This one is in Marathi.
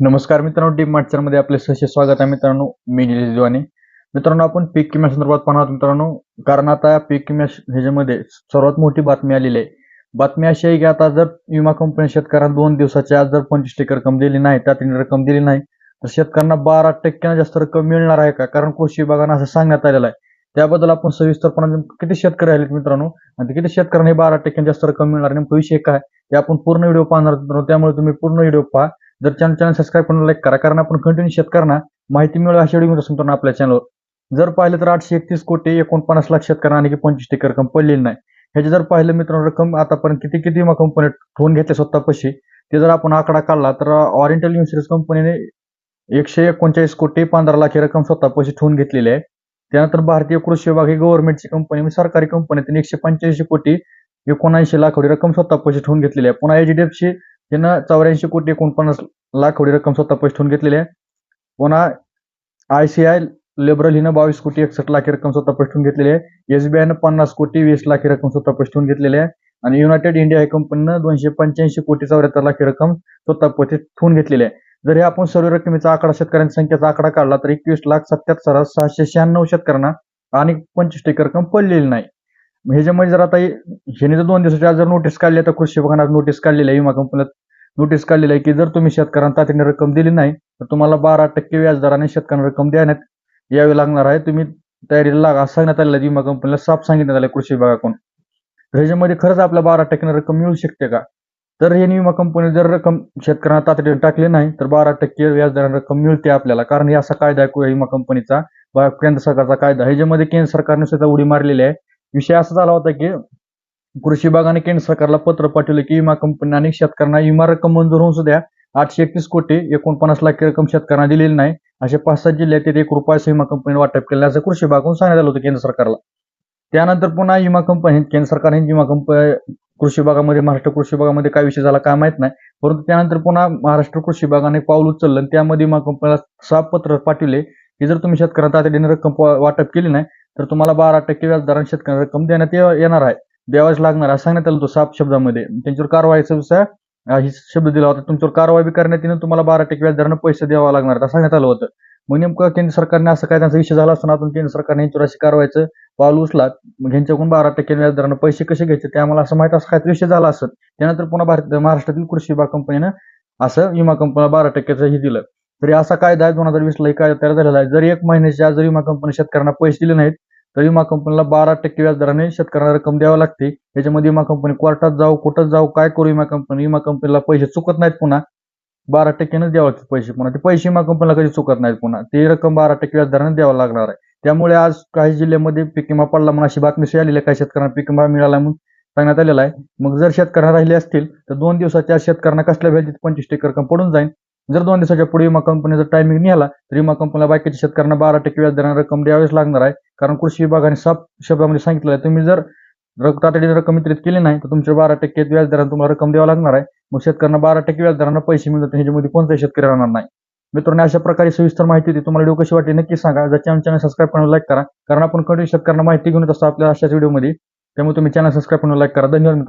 नमस्कार मित्रांनो डीप मार्चरमध्ये आपले सहर्ष स्वागत आहे मित्रांनो. मी निलेश मित्रांनो आपण पीक विम्या संदर्भात पाहणार मित्रांनो. कारण आता पीक विम्या ह्याच्यामध्ये सर्वात मोठी बातमी आलेली आहे. बातमी अशी आहे की आता जर विमा कंपनी शेतकऱ्यांना दोन दिवसाच्या आज जर पंचवीस टक्के रक्कम दिली नाही त्यात रक्कम दिली नाही तर शेतकऱ्यांना बारा टक्क्यानं जास्त रक्कम मिळणार आहे का? कारण कृषी विभागानं असं सांगण्यात आलेलं आहे. त्याबद्दल आपण सविस्तरपणे किती शेतकरी आहेत मित्रांनो? आणि किती शेतकऱ्यांना बारा टक्क्यानं जास्त रक्कम मिळणार नेमकं विषय काय ते आपण पूर्ण व्हिडिओ पाहणार मित्रांनो. त्यामुळे तुम्ही पूर्ण व्हिडिओ पहा. जर चॅनल चॅनल सबस्क्राईब करून लाईक करा कारण आपण कंटिन्यू शेतकऱ्यांना माहिती मिळेल अशा व्हिडिओ मित्रांनो आपल्या चॅनलवर जर पाहिलं तर आठशे एकतीस कोटी एकोणपन्नास लाख शेतकऱ्यांना आणखी पंचवीस टक्के रक्कम पडलेली नाही. ह्याची जर पाहिलं मित्रांनो रक्कम आतापर्यंत किती किती विमा कंपनी ठेवून घेतले स्वतःपाशी ते जर आपण आकडा काढला तर ऑरिएंटल इन्शुरन्स कंपनीने एकशे एकोणचाळीस कोटी पंधरा लाख ही रक्कम स्वतःपाशी ठेवून घेतलेली आहे. त्यानंतर भारतीय कृषी विभाग ही गव्हर्नमेंटची कंपनी म्हणजे सरकारी कंपनी त्यांनी एकशे पंच्याऐंशी कोटी एकोणऐंशी लाख एवढी रक्कम स्वतःपाशी ठेवून घेतलेली आहे. पुन्हा एचडीएफसी त्यानं चौऱ्याऐंशी कोटी एकोणपन्नास लाख एवढी रक्कम स्वतःपाशी ठेवून घेतलेली आहे. पुन्हा आयसीआय लिबरल हिनं बावीस कोटी एकसष्ट लाख रक्कम रक्कम स्वतःपाशी ठेवून घेतलेली आहे. एसबीआयनं पन्नास कोटी वीस लाख रक्कम स्वतःपाशी ठेवून घेतलेली आहे. आणि युनायटेड इंडिया हे कंपनीनं दोनशे पंच्याऐंशी कोटी चौऱ्याहत्तर लाख रक्कम रक्कम स्वतःपाशी ठेवून घेतलेली आहे. जर हे आपण सर्व रकमेचा आकडा शेतकऱ्यांच्या संख्येचा आकडा काढला तर एकवीस लाख सत्याहत्तर हजार सहाशे शहाण्णव शेतकऱ्यांना आणि पंचवीस टक्के रक्कम पडलेली नाही. ह्याच्यामध्ये जर आता हे- ह्याने जर दोन दिवसाच्या जर नोटीस काढली तर कृषी विभागानं नोटीस काढलेली आहे विमा कंपनीला नोटीस काढलेली आहे की जर तुम्ही शेतकऱ्यांना तातडीने रक्कम दिली नाही तर तुम्हाला बारा टक्के व्याजदराने शेतकऱ्यांना रक्कम देण्यात यावी लागणार आहे. तुम्ही तयारीला लागा सांगण्यात आलेलं विमा कंपनीला साफ सांगितण्यात आलं कृषी विभागाकडून. तर ह्याच्यामध्ये खरंच आपल्या बारा टक्के रक्कम मिळू शकते का? तर हे विमा कंपनी जर रक्कम शेतकऱ्यांना तातडीने टाकली नाही तर बारा टक्के व्याजदराने रक्कम मिळते आपल्याला. कारण हे असा कायदा आहे विमा कंपनीचा केंद्र सरकारचा कायदा ह्याच्यामध्ये केंद्र सरकारने सुद्धा उडी मारलेली आहे. विषय असा झाला होता की कृषी विभागाने केंद्र सरकारला पत्र पाठवले की विमा कंपनी आणि शेतकऱ्यांना विमा रक्कम मंजूर होऊन सुद्धा आठशे एकतीस कोटी एकोणपन्नास लाख रक्कम शेतकऱ्यांना दिलेली नाही. असे पाच सात जिल्ह्यात तिथे एक रुपयाचं विमा कंपनीने वाटप केलं असं कृषी विभागाकडून सांगण्यात आलं होतं केंद्र सरकारला. त्यानंतर पुन्हा विमा कंपनी केंद्र सरकारने विमा कंपनी कृषी विभागामध्ये महाराष्ट्र कृषी विभागामध्ये काय विषय झाला काय माहीत नाही. परंतु त्यानंतर पुन्हा महाराष्ट्र कृषी विभागाने पाऊल उचललं त्यामध्ये विमा कंपनीला साफ पत्र पाठवले की जर तुम्ही शेतकऱ्यांना तातडीने रक्कम वाटप केली नाही तर तुम्हाला बारा टक्के व्याजदराने शेतकऱ्यांना रक्कम देण्यात येणार आहे. द्यावाच लागणार आहे. असं सांगण्यात आलं होतं साफ शब्दामध्ये. त्यांच्यावर कारवाईचा ही शब्द दिला होता. तुमच्यावर कारवाई बी करण्यात येईल तुम्हाला बारा टक्के व्याजदरानं पैसे द्यावा लागणार. असं सांगण्यात आलं होतं. मग नेमकं केंद्र सरकारने असं काय त्यांचा विषय झाला असताना आपण केंद्र सरकारने यांच्यावर अशी कारवाईचं पाऊल उचला मग ह्यांच्याकडून बारा टक्के व्याजदरानं पैसे कसे घ्यायचे? ते आम्हाला असं माहीत असं काय विषय झाला असत त्यानंतर पुन्हा भारत महाराष्ट्रातील कृषी विभाग कंपनीनं असं विमा कंपनीला बारा टक्क्याचं हे दिलं. तरी असा कायदा आहे दोन हजार वीसला कायदा तयार झालेला आहे. जर एक महिन्याच्या जर विमा कंपनी शेतकऱ्यांना पैसे दिले नाहीत तर विमा कंपनीला बारा टक्के व्याजदराने शेतकऱ्यांना रक्कम द्यावी लागते. याच्यामध्ये विमा कंपनी कोर्टात जाऊ कुठं जाऊ काय करू विमा कंपनी? विमा कंपनीला पैसे चुकत नाहीत पुन्हा. बारा टक्क्यानं द्यावं लागते पैसे पुन्हा. ते पैसे विमा कंपनीला कधी चुकत नाहीत पुन्हा. ती रक्कम बारा टक्के व्याजदराने द्यावं लागणार आहे. त्यामुळे आज काही जिल्ह्यामध्ये पीक विमा पडला म्हणून अशी बातमी आलेली आहे. काही शेतकऱ्यांना पीक विमा मिळाला म्हणून सांगण्यात आलेला आहे. मग जर शेतकऱ्यांना राहिले असतील तर दोन दिवसाच्या शेतकऱ्यांना कसल्या व्याजात पंचवीस टक्के रक्कम पडून जाईल. जर दोन दिवसाच्या पुढे विमा कंपनीचा टायमिंग निघाला तर विमा कंपनीला बाकीच्या शेतकऱ्यांना बारा टक्के व्याजदराने रक्कम द्यावीच लागणार आहे. कारण कृषी विभागाने साफ शब्दामध्ये सांगितलं आहे तुम्ही जर रक- तातडीने रक्कम वितरित केली नाही तर तुमच्या बारा टक्के व्याजदराने तुम्हाला रक्कम द्यावं लागणार आहे. मग शेतकऱ्यांना बारा टक्के व्याजदरानं पैसे मिळतात ह्याच्यामध्ये कोणताही शेतकरी राहणार नाही. मित्रांनो अशा प्रकारे सविस्तर माहिती होती. तुम्हाला व्हिडिओ कशी वाटली नक्की सांगा. जर चॅनल चॅनल सबस्क्राईब करून लाईक करा. कारण आपण कंटिन्यू शेतकऱ्यांना माहिती घेऊन येत असतो आपल्या अशाच व्हिडिओमध्ये त्यामुळे तुम्ही चॅनल सबस्क्राईब करून लाईक करा. धन्यवाद